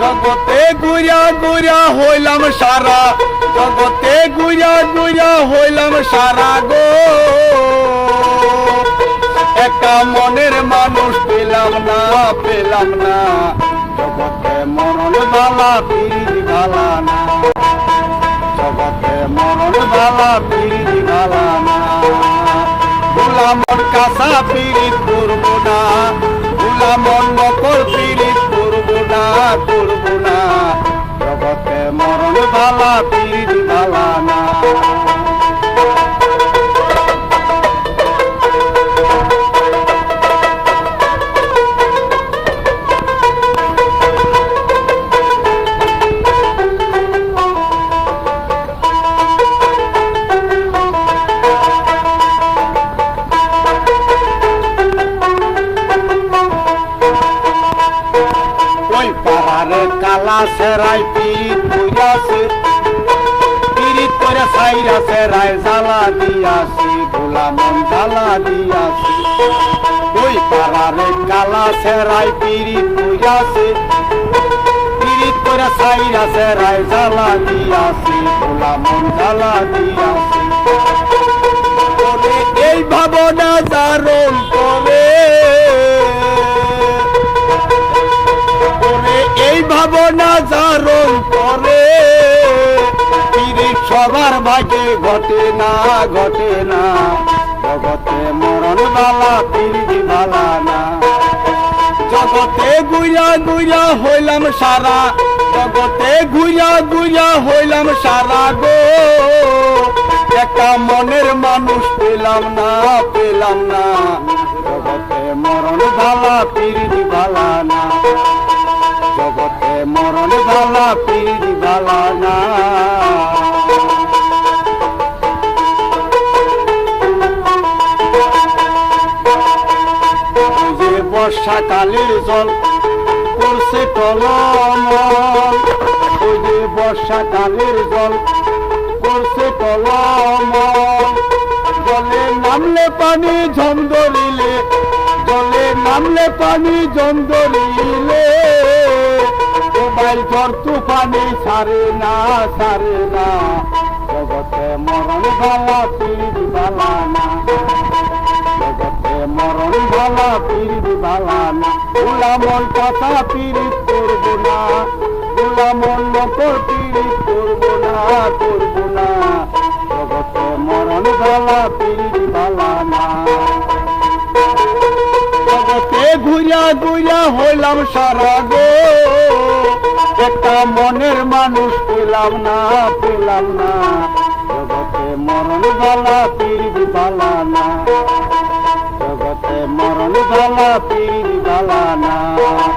জগতে গুড়া গুড়া হইলাম সারা। জগতে গুড়া গুড়া হইলাম সারা গো। একটা মনের মানুষ পেলাম না পেলাম না। জগতে মরণ বালা পিড়ি বালা না। জগতে মরণ বালা পিড়ি বালা না। গুলামন কাঁচা পিড়ি করব না। গুলামন নকল পিড়ি না করব না জগতে মরণ বালা পিড়ি কালা সেরাই পিরিত কইরাছে পিরিত করে সাইরা সেরাই জ্বালা দিয়াছি, গোলামন জ্বালা দিয়াছি। ওই পাহাড়ে কালা সেরাই পিরিত কইরাছে পিরিত করে সাইরা সেরাই জ্বালা দিয়াছি, গোলামন জ্বালা দিয়াছি। সবার ভাগে ঘটে না ঘটে না। জগতে মরণ বালা, পীড়িত বালা না। জগতে গুইয়া গুইয়া হইলাম সারা। জগতে গুইয়া গুইয়া হইলাম সারা গো। একটা মনের মানুষ পেলাম না পেলাম না। জগতে মরণ বালা, পীড়িত বালা না। বর্ষাকালের জল করছে টলমল। ওই যে বর্ষাকালের জল করছে টলমল। জলে নামলে পানি ঝম ধরিলে জলে নামলে পানি ঝম ধরিলে মোবাইল তুফানি সারে না সারে না। জগতে মরণ ভালা বালা না মরণ ভালা পিড়ি বালা না গুলামন কথা পিড়ি করব না। গুলামন নকল পিড়ি করব না করব না। জগতে মরণ ভালা পিড়ি বালা না জগতে ঘুরা ঘুরা হইলাম সারা গো। একটা মনের মানুষ পেলাম না পেলাম না। জগতে মরণ বালা পিড়ি বালা না